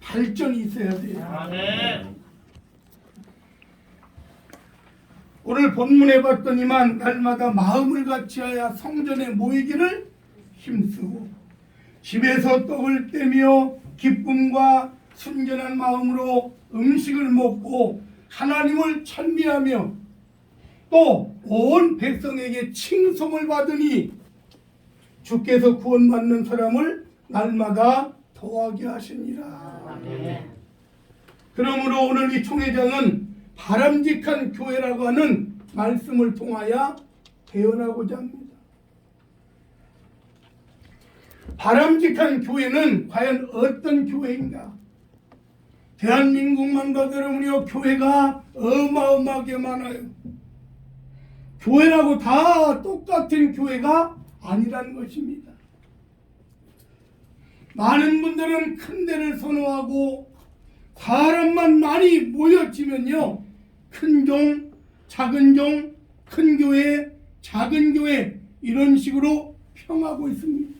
발전이 있어야 돼요. 아멘. 오늘 본문에 봤더니만 날마다 마음을 같이하여 성전에 모이기를 힘쓰고 집에서 떡을 떼며 기쁨과 순전한 마음으로 음식을 먹고 하나님을 찬미하며 또 온 백성에게 칭송을 받으니 주께서 구원받는 사람을 날마다 더하게 하시니라. 아멘. 그러므로 오늘 이 총회장은 바람직한 교회라고 하는 말씀을 통하여 대언하고자 합니다. 바람직한 교회는 과연 어떤 교회인가? 대한민국만 여러분이요 교회가 어마어마하게 많아요. 교회라고 다 똑같은 교회가 아니라는 것입니다. 많은 분들은 큰 데를 선호하고 사람만 많이 모여지면요 큰 종, 작은 종, 큰 교회, 작은 교회 이런 식으로 평하고 있습니다.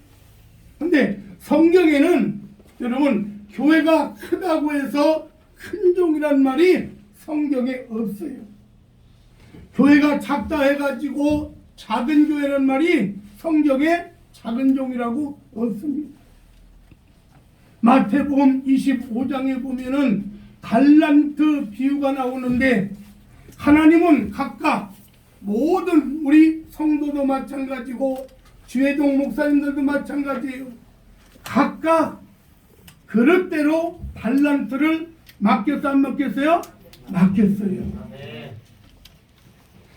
근데 성경에는 여러분 교회가 크다고 해서 큰 종이란 말이 성경에 없어요. 교회가 작다 해가지고 작은 교회란 말이 성경에 작은 종이라고 없습니다. 마태복음 25장에 보면은 달란트 비유가 나오는데 하나님은 각각 모든 우리 성도도 마찬가지고 주회동 목사님들도 마찬가지예요. 각각 그릇대로 달란트를 맡겼어 안 맡겼어요? 맡겼어요.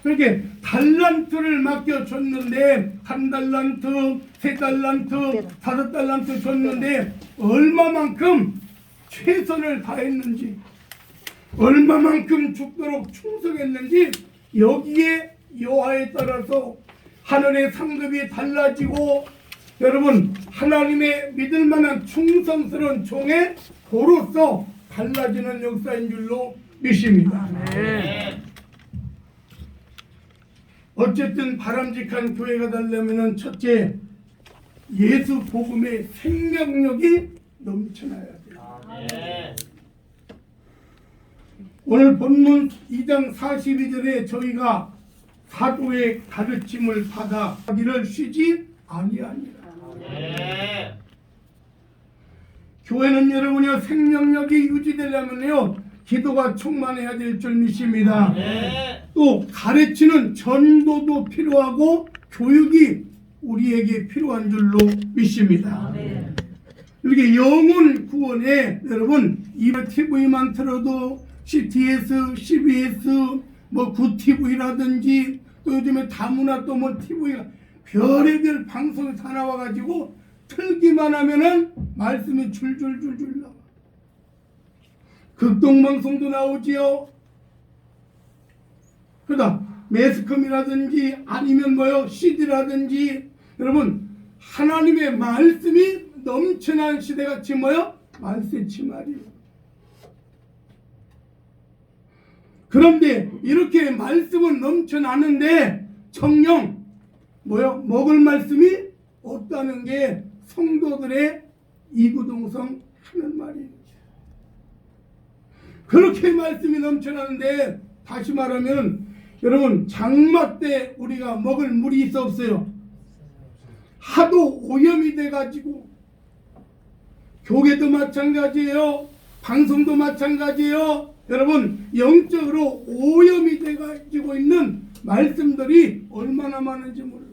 그렇게 달란트를 맡겨 줬는데 한 달란트, 세 달란트, 다섯 달란트 줬는데 얼마만큼 최선을 다했는지 얼마만큼 죽도록 충성했는지 여기에 여하에 따라서 하늘의 상급이 달라지고 여러분 하나님의 믿을 만한 충성스러운 종의 도로서 달라지는 역사인 줄로 믿습니다. 아멘. 어쨌든 바람직한 교회가 되려면은 첫째 예수 복음의 생명력이 넘쳐나야 돼요. 아멘. 오늘 본문 2장 42절에 저희가 사도의 가르침을 받아 하기를 쉬지 아니하니라. 아멘. 교회는 여러분이요 생명력이 유지되려면요 기도가 충만해야 될 줄 믿습니다. 아멘. 또 가르치는 전도도 필요하고 교육이 우리에게 필요한 줄로 믿습니다. 이렇게 영혼 구원에 여러분 이번 TV만 틀어도 CTS, CBS, 뭐 구TV라든지 또 요즘에 다문화 또 뭐 TV가 별의별 방송이 다 나와가지고 틀기만 하면은 말씀이 줄줄줄줄 나와. 극동방송도 나오지요. 그다음 매스컴이라든지 아니면 뭐요 CD라든지 여러분 하나님의 말씀이 넘쳐난 시대같이 뭐요 말세치 말이에요. 그런데 이렇게 말씀은 넘쳐나는데 정령 뭐요 먹을 말씀이 없다는 게 성도들의 이구동성 하는 말이에요. 그렇게 말씀이 넘쳐나는데 다시 말하면 여러분 장마 때 우리가 먹을 물이 있어 없어요? 하도 오염이 돼가지고 교회도 마찬가지예요. 방송도 마찬가지예요. 여러분 영적으로 오염이 돼가지고 있는 말씀들이 얼마나 많은지 몰라요.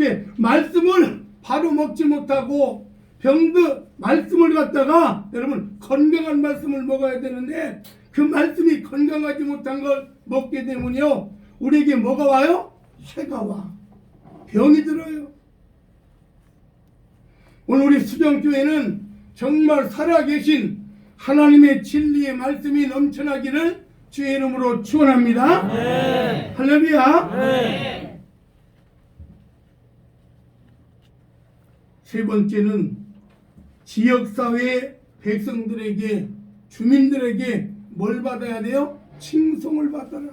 예, 말씀을 바로 먹지 못하고 병드 말씀을 갖다가 여러분 건강한 말씀을 먹어야 되는데 그 말씀이 건강하지 못한 걸 먹게 되면요 우리에게 뭐가 와요? 해가 와 병이 들어요 오늘 우리 수정교회는 정말 살아계신 하나님의 진리의 말씀이 넘쳐나기를 주의 이름으로 축원합니다 아멘. 할렐루야 아멘. 세 번째는 지역사회 백성들에게 주민들에게 뭘 받아야 돼요? 칭송을 받아라.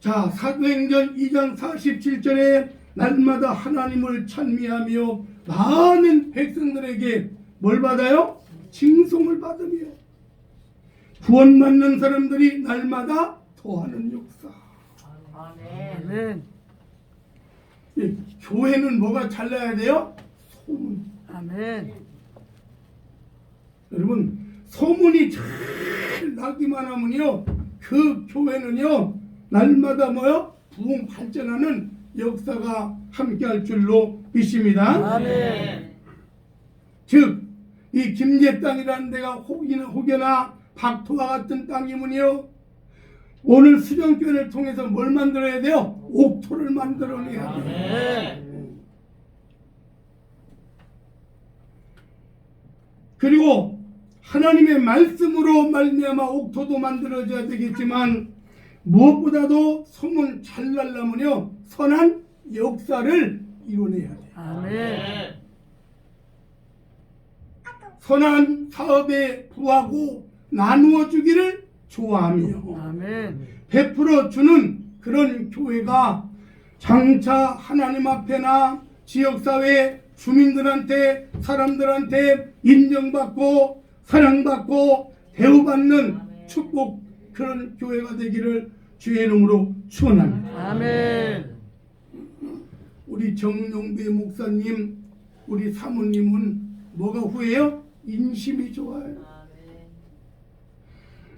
자 사도행전 2장 47절에 날마다 하나님을 찬미하며 많은 백성들에게 뭘 받아요? 칭송을 받으며 구원받는 사람들이 날마다 더하는 역사. 아멘. 예, 교회는 뭐가 잘 나야 돼요? 소문. 아멘. 여러분 소문이 잘 나기만 하면요 그 교회는요 날마다 뭐요 부흥 발전하는 역사가 함께할 줄로 믿습니다. 아멘. 즉이 김제 땅이라는 데가 혹이나 혹여나 박토와 같은 땅이면요 오늘 수정교회를 통해서 뭘 만들어야 돼요? 옥토를 만들어내야 돼요. 그리고 하나님의 말씀으로 말미암아 옥토도 만들어져야 되겠지만 무엇보다도 소문 잘 날라면요 선한 역사를 이뤄내야 돼요. 아멘. 선한 사업에 부하고 나누어 주기를 좋아하며 아멘. 베풀어 주는 그런 교회가 장차 하나님 앞에나 지역사회 주민들한테 사람들한테 인정받고 사랑받고 대우받는 축복 그런 교회가 되기를 주의 이름으로 축원합니다. 아멘. 우리 정용배 목사님 우리 사모님은 뭐가 후회요? 인심이 좋아요.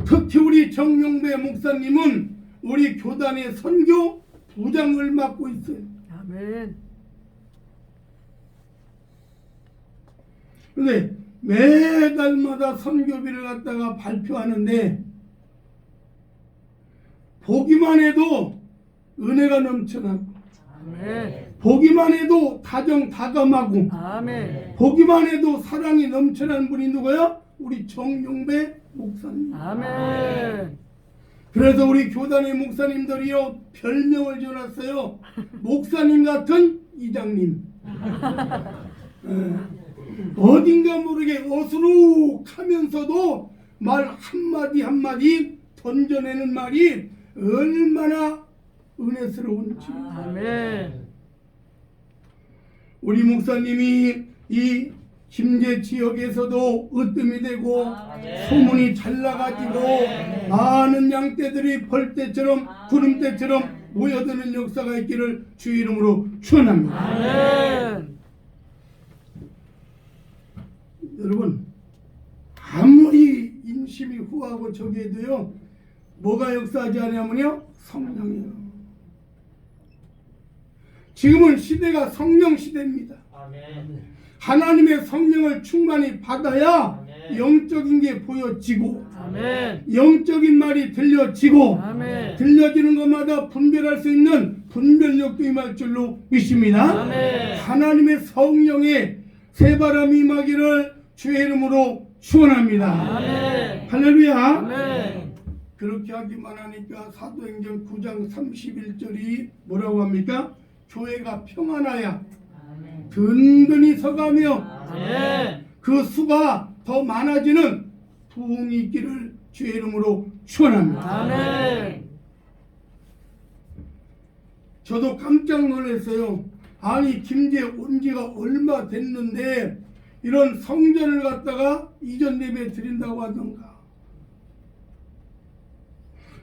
특히 우리 정용배 목사님은 우리 교단의 선교 부장을 맡고 있어요. 아멘. 근데 매달마다 선교비를 갖다가 발표하는데 보기만 해도 은혜가 넘쳐나고 아멘. 보기만 해도 다정다감하고 아멘. 보기만 해도 사랑이 넘쳐나는 분이 누구야? 우리 정용배 목사님. 아멘. 그래서 우리 교단의 목사님들이요 별명을 지어놨어요. 목사님 같은 이장님. 예. 어딘가 모르게 어수룩하면서도 말 한마디 한마디 던져내는 말이 얼마나 은혜스러운지. 아멘. 우리 목사님이 이 김제 지역에서도 으뜸이 되고 아멘. 소문이 잘 나가지고 아멘. 많은 양떼들이 벌떼처럼 구름떼처럼 모여드는 역사가 있기를 주 이름으로 축원합니다. 아멘. 여러분 아무리 인심이 후하고 저기에도요 뭐가 역사하지 않냐면요 성령이요. 지금은 시대가 성령 시대입니다. 아멘. 하나님의 성령을 충만히 받아야 아멘. 영적인 게 보여지고 아멘. 영적인 말이 들려지고 아멘. 들려지는 것마다 분별할 수 있는 분별력도 임할 줄로 믿습니다. 아멘. 하나님의 성령의 새바람이 임하기를 주의 이름으로 축원합니다. 아멘. 할렐루야. 아멘. 그렇게 하기만 하니까 사도행전 9장 31절이 뭐라고 합니까? 교회가 평안하야 든든히 서가며 아멘. 그 수가 더 많아지는 부흥이 있기를 주의 이름으로 축원합니다. 아멘. 저도 깜짝 놀랐어요. 아니 김제 온 지가 얼마 됐는데 이런 성전을 갖다가 이전 예배 드린다고 하던가.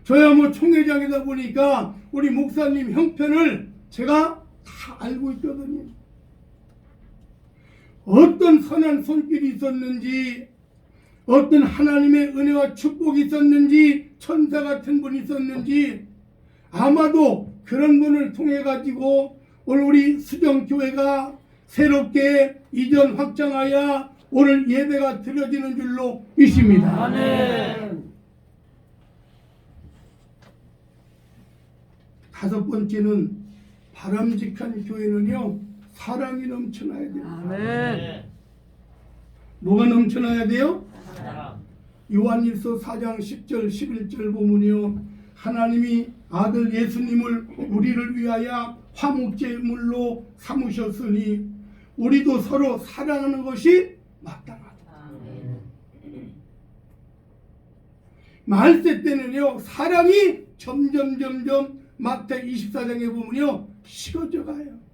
저야 뭐 총회장이다 보니까 우리 목사님 형편을 제가 다 알고 있거든요. 어떤 선한 손길이 있었는지, 어떤 하나님의 은혜와 축복이 있었는지, 천사 같은 분이 있었는지, 아마도 그런 분을 통해 가지고 오늘 우리 수정교회가 새롭게 이전 확장하여 오늘 예배가 드려지는 줄로 믿습니다. 아멘. 다섯 번째는 바람직한 교회는요 사랑이 넘쳐나야 돼요. 아멘. 뭐가 넘쳐나야 돼요? 사랑. 요한일서 4장 10절 11절 보면요 하나님이 아들 예수님을 우리를 위하여 화목제물로 삼으셨으니 우리도 서로 사랑하는 것이 마땅하다. 말세 때는요 사랑이 점점 점점 마태 24장에 보면요 식어져 가요.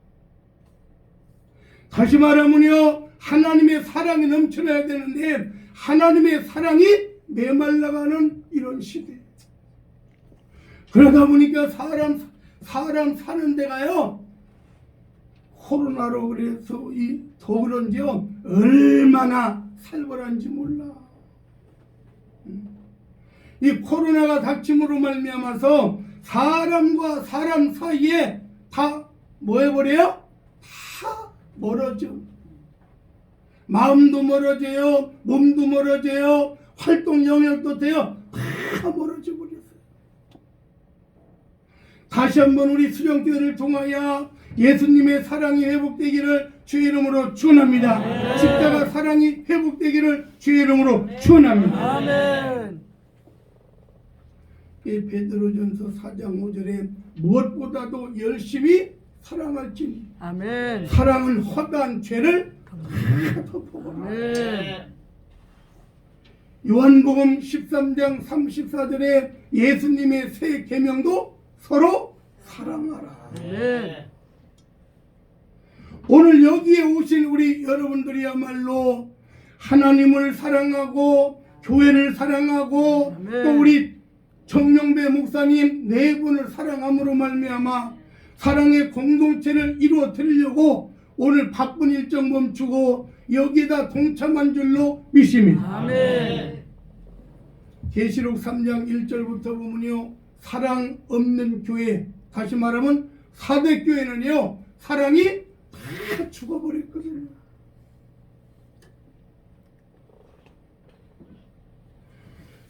다시 말하면요 하나님의 사랑이 넘쳐나야 되는데 하나님의 사랑이 메말라가는 이런 시대. 그러다 보니까 사람 사람 사는 데가요 코로나로 그래서 이 더 그런지요 얼마나 살벌한지 몰라. 음. 이 코로나가 닥침으로 말미암아서 사람과 사람 사이에 다 뭐 해버려요? 다 멀어져. 마음도 멀어져요. 몸도 멀어져요. 활동 영역도 돼요. 다 멀어져 버렸어요. 다시 한번 우리 수령교회를 통하여 예수님의 사랑이 회복되기를 주의 이름으로 축원합니다. 십자가 사랑이 회복되기를 주의 이름으로 축원합니다. 아멘. 이 베드로전서 4장 5절에 무엇보다도 열심히 사랑할지니 아멘. 사랑은 허다한 죄를. 아멘. 요한복음 13장 34절에 예수님의 새 계명도 서로 사랑하라. 아멘. 오늘 여기에 오신 우리 여러분들이야말로 하나님을 사랑하고 교회를 사랑하고 아멘. 또 우리 정영배 목사님 네 분을 사랑함으로 말미암아 사랑의 공동체를 이루어 드리려고 오늘 바쁜 일정 멈추고 여기에다 동참한 줄로 믿습니다. 아멘. 계시록 3장 1절부터 보면요. 사랑 없는 교회 다시 말하면 사대 교회는요. 사랑이 다 죽어버렸거든요.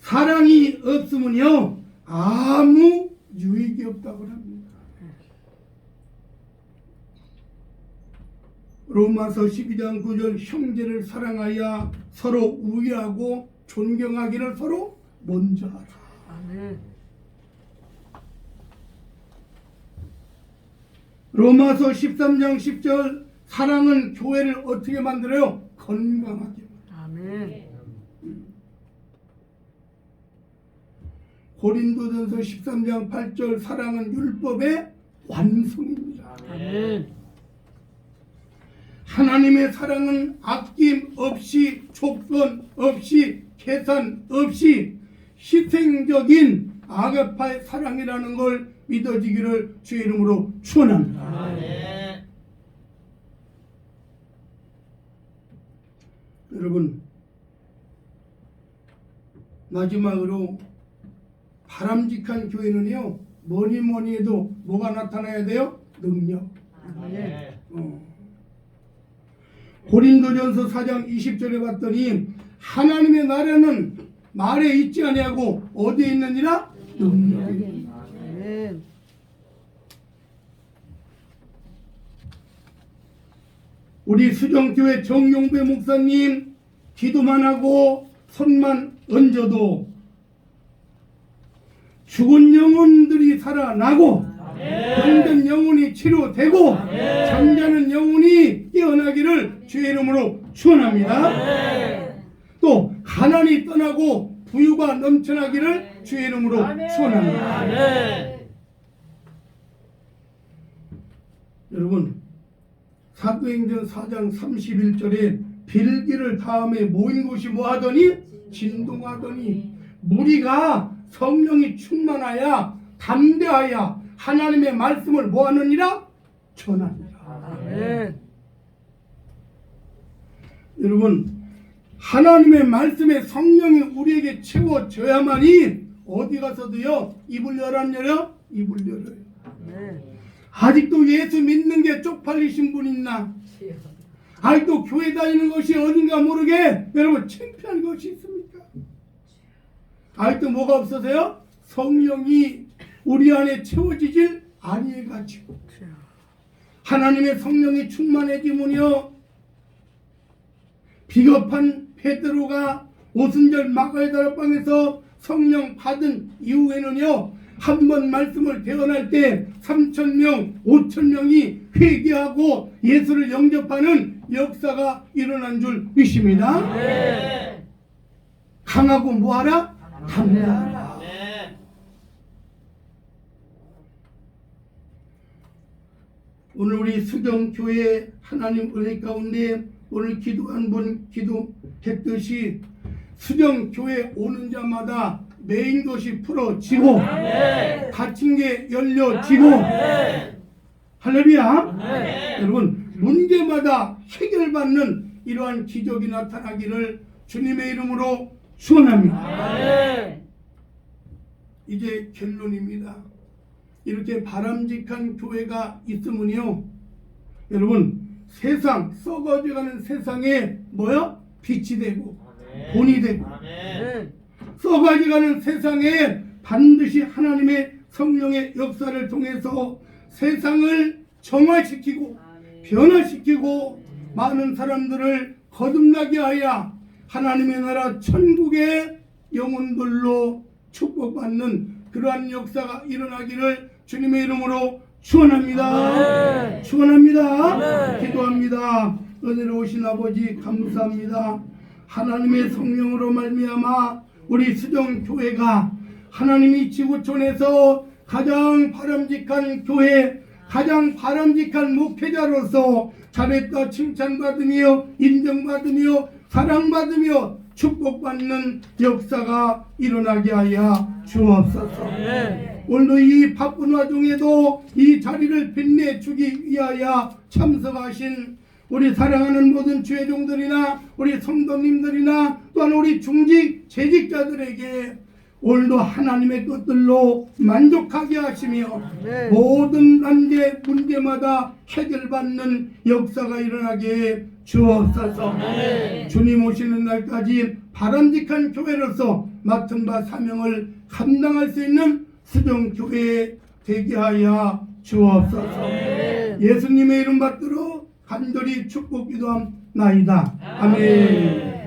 사랑이 없으면요. 아무 유익이 없다고 합니다. 로마서 12장 9절 형제를 사랑하여 서로 우애하고 존경하기를 서로 먼저 하라. 아멘. 로마서 13장 10절 사랑은 교회를 어떻게 만들어요? 건강하게. 아멘. 고린도전서 13장 8절 사랑은 율법의 완성입니다. 아멘. 하나님의 사랑은 아낌 없이 조건 없이 계산 없이 희생적인 아가파의 사랑이라는 걸 믿어지기를 주의 이름으로 축원합니다. 아멘. 여러분 마지막으로 바람직한 교회는요 뭐니 뭐니 해도 뭐가 나타나야 돼요? 능력. 아멘. 어. 고린도전서 4장 20절에 봤더니 하나님의 나라는 말에 있지 아니하고 어디에 있느니라? 능력에. 우리 수정교회 정용배 목사님 기도만 하고 손만 얹어도 죽은 영혼들이 살아나고 병든 영혼이 치료되고 잠자는 영혼이 깨어나기를 주의 이름으로 축원합니다. 또 가난이 떠나고 부유가 넘쳐나기를 주의 이름으로 축원합니다. 아멘. 여러분 사도행전 4장 31절에 빌기를 다음에 모인 곳이 뭐하더니 진동하더니 무리가 성령이 충만하여 담대하여 하나님의 말씀을 뭐하느니라 전합니다. 아멘. 여러분 하나님의 말씀에 성령이 우리에게 채워져야만이 어디 가서도요 입을 열어 안 열어 입을 열어요. 아멘. 아직도 예수 믿는 게 쪽팔리신 분 있나? 아직도 교회 다니는 것이 어딘가 모르게 여러분 창피한 것이 있습니까? 아직도 뭐가 없어서요? 성령이 우리 안에 채워지질 아니해가지고 하나님의 성령이 충만해지면요 비겁한 베드로가 오순절 마가의 다락방에서 성령 받은 이후에는요 한 번 말씀을 대언할 때 3천 명, 5천 명이 회개하고 예수를 영접하는 역사가 일어난 줄 믿습니다. 아멘. 강하고 뭐하라? 담대하라. 아멘. 오늘 우리 수경교회 하나님 은혜 가운데 오늘 기도한 분 기도했듯이 수경교회 오는 자마다 메인 것이 풀어지고 아멘. 닫힌 게 열려지고 아멘. 할렐루야 아멘. 여러분 문제마다 해결받는 이러한 기적이 나타나기를 주님의 이름으로 축원합니다. 이제 결론입니다. 이렇게 바람직한 교회가 있으면요. 여러분 세상 썩어져가는 세상에 뭐야? 빛이 되고 본이 되고 아멘. 썩어져가는 세상에 반드시 하나님의 성령의 역사를 통해서 세상을 정화시키고 변화시키고 많은 사람들을 거듭나게 하여 하나님의 나라 천국의 영혼들로 축복받는 그러한 역사가 일어나기를 주님의 이름으로 축원합니다. 축원합니다. 기도합니다. 은혜로우신 아버지 감사합니다. 하나님의 성령으로 말미암아 우리 수정 교회가 하나님이 지구촌에서 가장 바람직한 교회, 가장 바람직한 목회자로서 잘했다 칭찬받으며 인정받으며 사랑받으며 축복받는 역사가 일어나게 하여 주옵소서. 오늘도 이 바쁜 와중에도 이 자리를 빛내주기 위하여 참석하신 우리 사랑하는 모든 주의종들이나 우리 성도님들이나 또한 우리 중직 재직자들에게 오늘도 하나님의 것들로 만족하게 하시며 네. 모든 난제 문제마다 해결받는 역사가 일어나게 주옵소서 아멘. 주님 오시는 날까지 바람직한 교회로서 맡은 바 사명을 감당할 수 있는 수정교회 되게 하여 주옵소서 아멘. 예수님의 이름 받들어 간절히 축복 기도함나이다 아멘.